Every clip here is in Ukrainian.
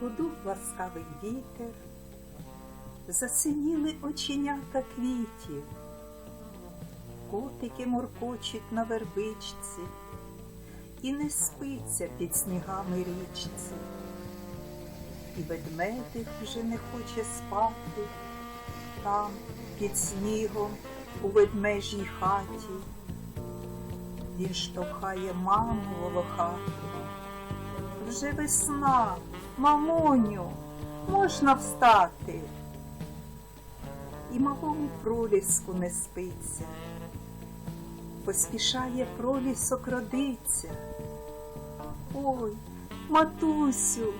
подув ласкавий вітер, засиніли оченята квітів, котики моркочуть на вербичці, і не спиться під снігами річці, і ведмедик вже не хоче спати. Там, під снігом у ведмежій хаті. Він штовхає маму волохату. Вже весна, мамоню, можна встати. І малому проліску не спиться, поспішає пролісок родиться. Ой, матусю,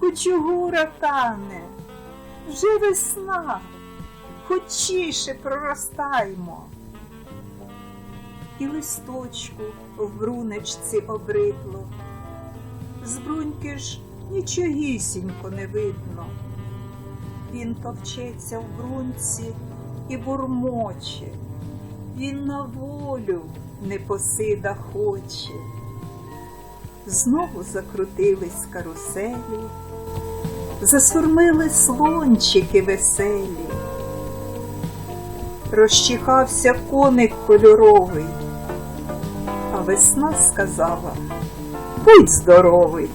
кучугура тане, вже весна, хочіше проростаймо. І листочку в брунечці обридло, з бруньки ж нічогісінько не видно. Він товчеться в брунці і бурмоче, він на волю непосида хоче. Знову закрутились каруселі, засурмили слончики веселі, розчихався коник кольоровий, весна сказала, будь здоровий.